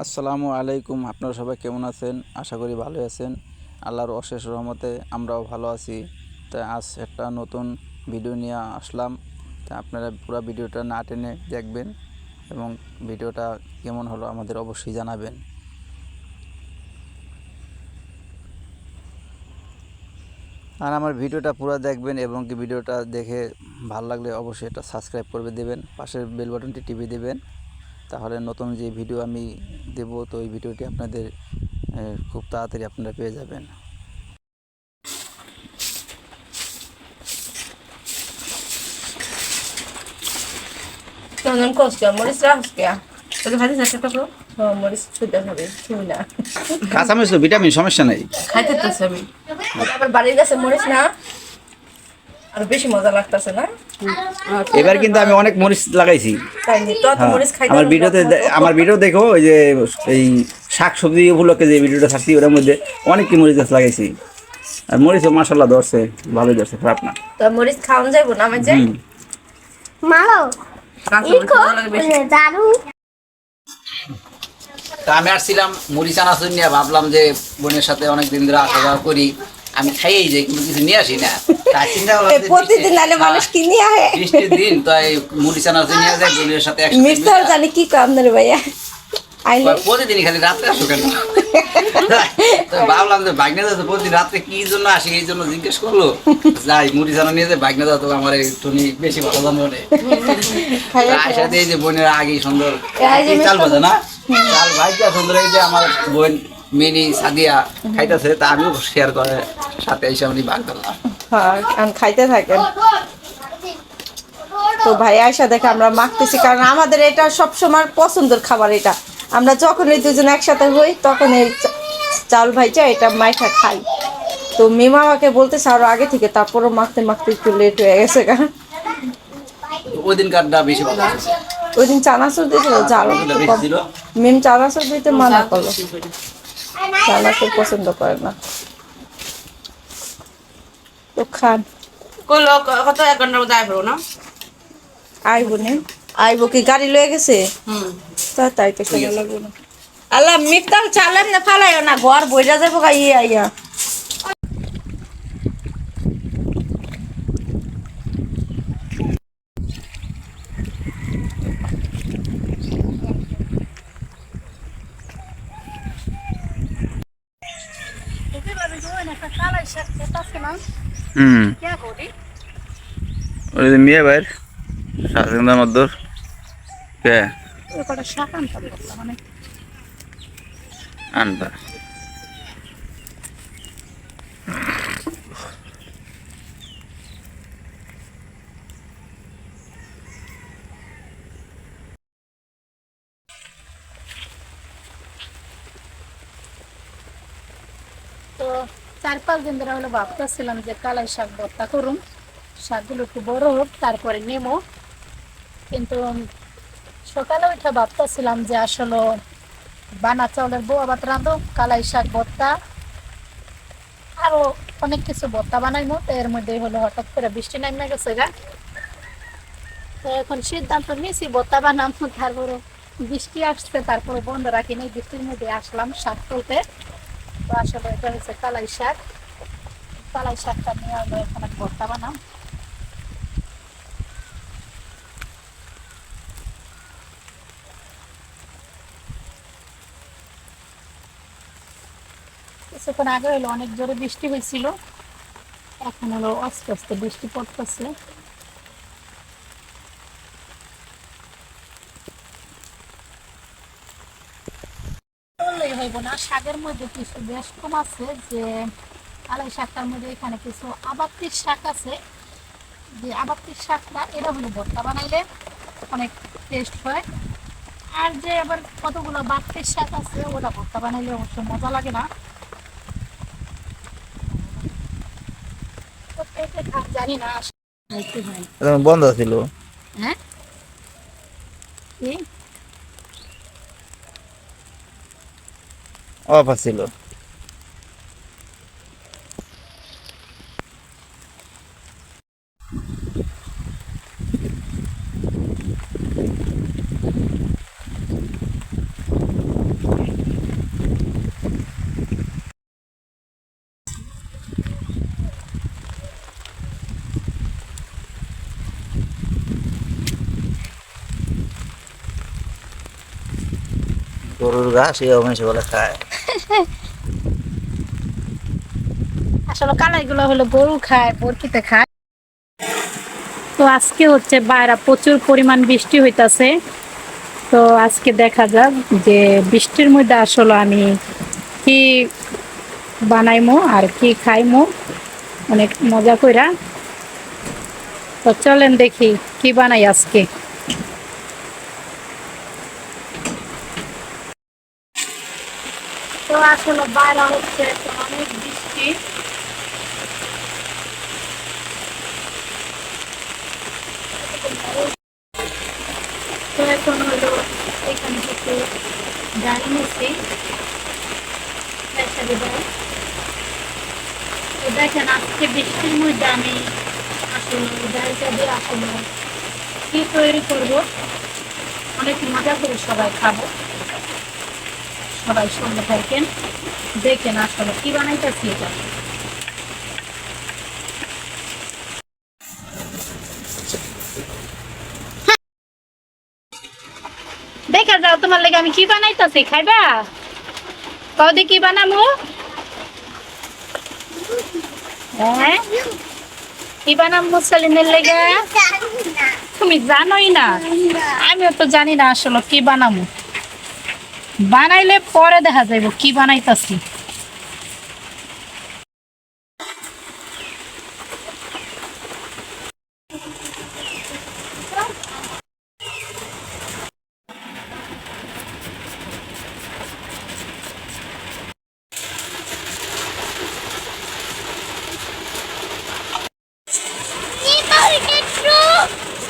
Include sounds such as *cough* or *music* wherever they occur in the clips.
আসসালামু আলাইকুম, আপনারা সবাই কেমন আছেন? আশা করি ভালো আছেন। আল্লাহর অশেষ রহমতে আমরাও ভালো আছি। তা আজ একটা নতুন ভিডিও নিয়ে আসলাম। তা আপনারা পুরো ভিডিওটা না টেনে দেখবেন এবং ভিডিওটা কেমন হলো আমাদের অবশ্যই জানাবেন। আর আমার ভিডিওটা পুরো দেখবেন এবং কি ভিডিওটা দেখে ভালো লাগলে অবশ্যই এটা সাবস্ক্রাইব করে দেবেন। পাশের বেল বাটনটি টিপে দেবেন। তাহলে নতুন যে ভিডিও আমি দেব তো এই ভিডিওটি আপনাদের খুব তাড়াতাড়ি আপনারা পেয়ে যাবেন। তোকে ভাজি মরিচ না। ভিটামিন সমস্যা নেই। খাইতে তো আমি আবার বাড়ির কাছে মরিচ না? আর বেশি মজা লাগতেছে না? এবার কিন্তু আমি অনেক মরিচ লাগাইছি। হ্যাঁ, মরিচ আমার ভিডিওতে আমার ভিডিও দেখো ওই যে এই শাক সবজি উপলক্ষে যে ভিডিওটা থাকছি ওটার মধ্যে অনেক কি মরিচ গাছ লাগাইছি। আর মরিচও মাসাল্লাহ ধরছে ভালোই ধরছে খারাপ না। তো মরিচ খাওয়ান যাইবো না আমার। মারো মরিচ তা আমি আসছিলাম মুড়ি চানাচুর নিয়ে ভাবলাম যে বোনের সাথে অনেক দিন ধরে আসা যাওয়া করি। আমি খাইয়েই যাই কিন্তু কিছু নিয়ে আসি না। যে প্রতিদিন মানুষ হ্যাঁ, কিনে আহে। বৃষ্টির দিন তাই মুড়ি চানাচুর নিয়ে যায় বোনের সাথে একসাথে মিস্টার জানি কি কাম না ভাইয়া। প্রতিদিনই খালি রাত্রে আসো কেন? ভাবলাম যে প্রতিদিন রাত্রে কি জন্য আসি এই জন্য জিজ্ঞেস করল। যাই মুড়ি চানা নিয়ে যাতো আমার বেশি ভালো জানো রে। আয়সা দিয়ে যে বোনের আগেই সুন্দর চাল বাজে না? চাল ভাইটা সুন্দর এই যে আমার বোন মিনি সাদিয়া খাইতেছে তা আমিও শেয়ার করে সাথে এসে আমি ভাগ করলাম। হ্যাঁ খাইতে থাকেন। তো ভাই আয়সা দেখে আমরা মাখতেছি কারণ আমাদের এটা সব সময় পছন্দের খাবার এটা। আমরা যখন এই দুজন একসাথে হই তখন এই চাউল ভাইচা এটা মাইখা খাই। তো মিমা আমাকে বলতেছে আরও আগে থেকে তারপরও মাখতে মাখতে একটু লেট হয়ে গেছে গা ওই দিন কারটা বেশি ভালো ওই দিন চানাচুর দিয়েছিল ছিল। মিম চানাচুর দিতে মানা করল। চানাচুর পছন্দ করে না। তো খান। কইলো কত এক ঘণ্টার মধ্যে আইবো না? আইবো নে। আইবো কি গাড়ি লয়ে গেছে? হুম। তা তাই তো সময় লাগবে না। আল্লাহ মিফতাল চালেন না ফালাইও না ঘর বইরা যাব ইয়া ইয়ে হুম। ওই যে মেয়ে ভাইয়ের শাসনদার মধ্যে কে? আনবা তো চার পাঁচ দিন ধরে হলো ভাবতেছিলাম যে কালাই শাক ভর্তা করুম। শাকগুলো একটু বড় হোক, তারপরে নেমো। কিন্তু সকালে উঠে ভাবতেছিলাম যে আসলে বানা চাউলের বউ আবার রাঁধো কালাই শাক ভর্তা। আরও অনেক কিছু ভর্তা বানাইমো, তো এর মধ্যে হলো হঠাৎ করে বৃষ্টি নামে গেছে গা। তো এখন সিদ্ধান্ত নিয়েছি, ভর্তা বানাবো, তারপরে বৃষ্টি আসছে, তারপরে বন্ধ রাখি নাই, বৃষ্টির মধ্যে আসলাম শাক তুলতে। তো আসলে এটা হচ্ছে কালাই শাক। কালাই শাকটা নিয়ে আমরা এখন ভর্তা বানাম। কিছুক্ষণ আগে হলো অনেক জোরে বৃষ্টি হয়েছিল এখন হলো আস্তে আস্তে বৃষ্টি পড়তেছে। শাকের মধ্যে কিছু বেশ কম আছে যে কালাই শাকটার মধ্যে এখানে কিছু আবাত্তির শাক আছে। যে আবাত্তির শাকটা এটা হলো ভর্তা বানাইলে অনেক টেস্ট হয়। আর যে আবার কতগুলো বাত্তির শাক আছে ওটা ভর্তা বানাইলে অবশ্য মজা লাগে না। জানি না বন্ধ ছিল। হ্যাঁ? অফ আছিল। গরুর ঘাস এই অবনীশ বলে খায়। আসলে কালাইগুলো হলো গরু খায়, বরকিতে খায়। তো আজকে হচ্ছে বাইরে প্রচুর পরিমাণ বৃষ্টি হইতাছে। তো আজকে দেখা যাক যে বৃষ্টির মধ্যে আসলে আমি কি বানাইমো আর কি খাইমো। অনেক মজা কইরা। তো চলেন দেখি কি বানাই আজকে। আসলে বাইরে হচ্ছে অনেক বৃষ্টি। এখন হলো এখান থেকে ডাল নিচ্ছি দেখেন, আজকে বৃষ্টির মধ্যে আমি আসলে ডালটা দিয়ে আসলে কি তৈরি করব? অনেক মজা করে সবাই খাব। সবাই সঙ্গে থাকেন, দেখেন আসলে কি বানাইতেছি এটা। বানামু। হ্যাঁ? কি লেগে? তুমি জানোই না। আমিও তো জানি না আসলে কি বানামু। বানাইলে পরে দেখা যাইব কি বানাইতাছি।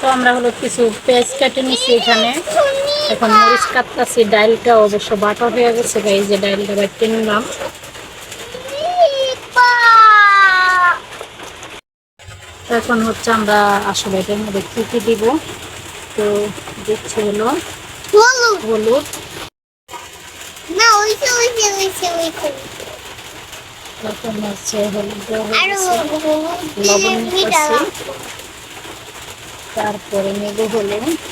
তো আমরা হলো কিছু পেঁয়াজ কেটে নিচ্ছি এখানে। এখন মরিচ কাটতাছি ডালটা অবশ্য বাটা হয়ে গেছে বা এই যে ডাইলটা বাটতে নিলাম। তো এখন হচ্ছে আমরা আসলে এটার মধ্যে কি কি দিব? তো দিচ্ছি হলো হলুদ। এখন হচ্ছে হলুদ। লবণ তারপরে নেব হলো আহ, কিছু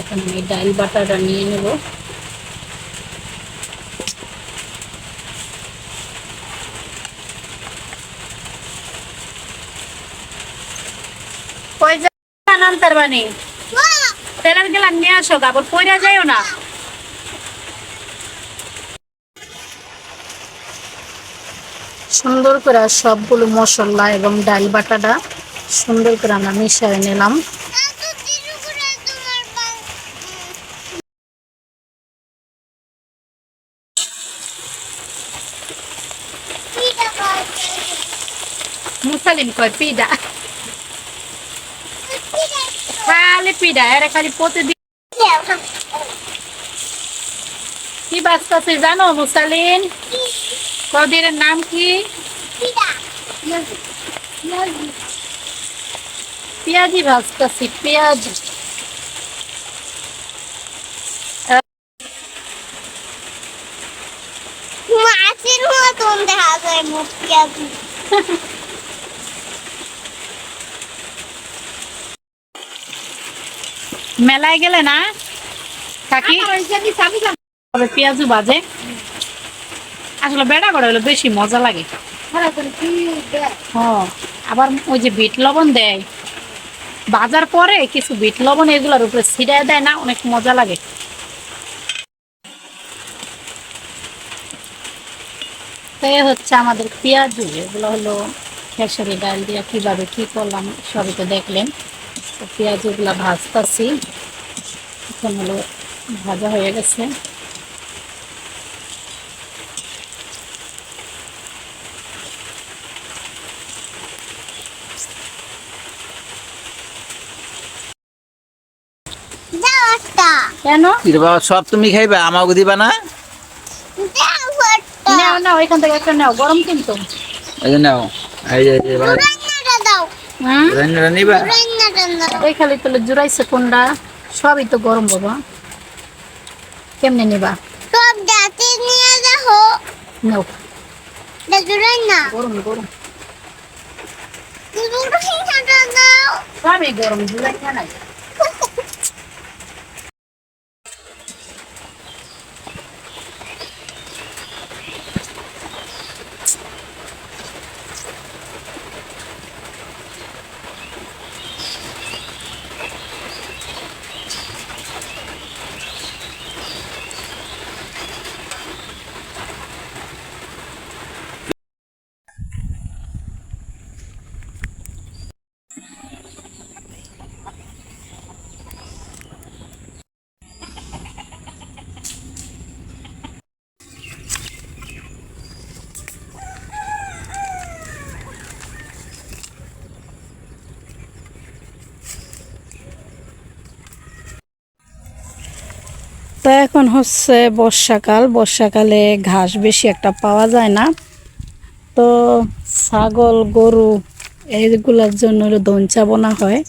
এখন আমি ডাল বাটাটা নিয়ে নেব। নিয়ে আসো না। সুন্দর করে সবগুলো মশলা এবং ডাল বাটাটা সুন্দর করে আমরা মিশিয়ে নিলাম। মুসালিন কয় পিডা খালি পিডা এরা খালি প্রতিদিন কি বাঁচতেছে জানো মুসালিন? কদের নাম কি? পেঁয়াজি ভাজতেছি পেঁয়াজ। মাছের মতন দেখা যায় মুখটা *laughs* মেলায় গেলে না? কাকি? তবে পেঁয়াজু বাজে। আসলে বেড়া করে হলে বেশি মজা লাগে। আবার ওই যে বিট লবণ দেয়। বাজার পরে কিছু বিট লবণ এগুলোর উপরে ছিটায় দেয় না অনেক মজা লাগে। এ হচ্ছে আমাদের পেঁয়াজু। এগুলো হলো খেসারি ডাল দিয়ে কীভাবে কি করলাম সবই তো দেখলেন। তো পেঁয়াজগুলো ভাজতাছি এখন হলো ভাজা হয়ে গেছে কেন বাবা সব তুমি খাইবা আমাকে দিবা না নাও নাও এখান থেকে একটা নাও গরম কিন্তু এই নাও এই যে এই যে এবার রান্নাটা দাও হ্যাঁ রান্নাটা নিবা এই খালি জুড়াইছে কোনটা সবই তো গরম বাবা। কেমনে নেবা? সব দাঁতে নিয়ে যাও নাও জুড়াই না। গরম গরম। তুমি দাও। সবই গরম জুড়াই না। তো এখন হচ্ছে বর্ষাকাল। বর্ষাকালে ঘাস বেশি একটা পাওয়া যায় না। তো ছাগল, গরু এইগুলোর জন্য হলো দঞ্চা বোনা হয়।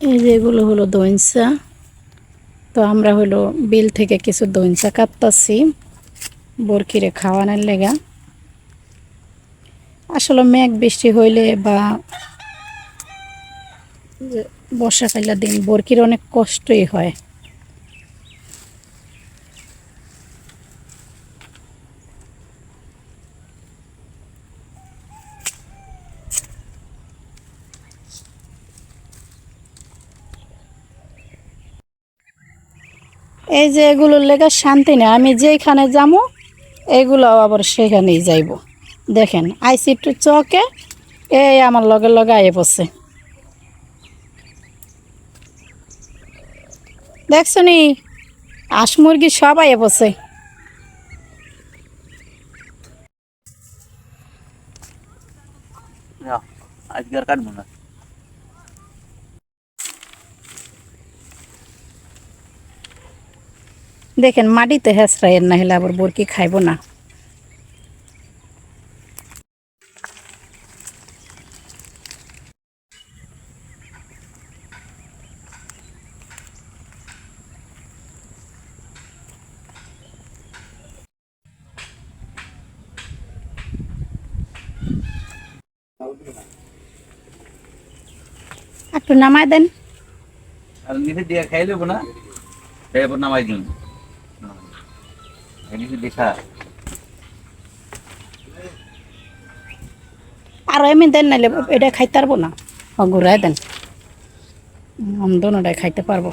এই যেগুলো হলো দঞ্চা তো আমরা হলো বিল থেকে কিছু দঞ্চা কাটতাছি। বরকিরে খাওয়ানোর লেগা। আসলে মেঘ বৃষ্টি হইলে বা বর্ষাকালের দিন বরকির অনেক কষ্টই হয়। এই যে এগুলোর লেগে শান্তি নেই। আমি যেখানে যাব এগুলো আবার সেখানেই যাইব। দেখেন, আইসি একটু চকে, এই আমার লগে লগে আইয়ে পড়ছে। দেখছ নি মুরগি সব আইয়ে পড়ছে। আজকে আর কাটবো না। দেখেন, মাটিতে হেঁচড়াইয়ের না হলে আবার বরকি খাইব না। একটু নামায় দেন। আর নিচে দিয়ে খাই দেবো না? এরপর নামাই দিন। নিচে দেখা আর এমনি দেন নাইলে এটা খাইতে পারব না। ঘুরাই দেন। অন্ধনটাই খাইতে পারব।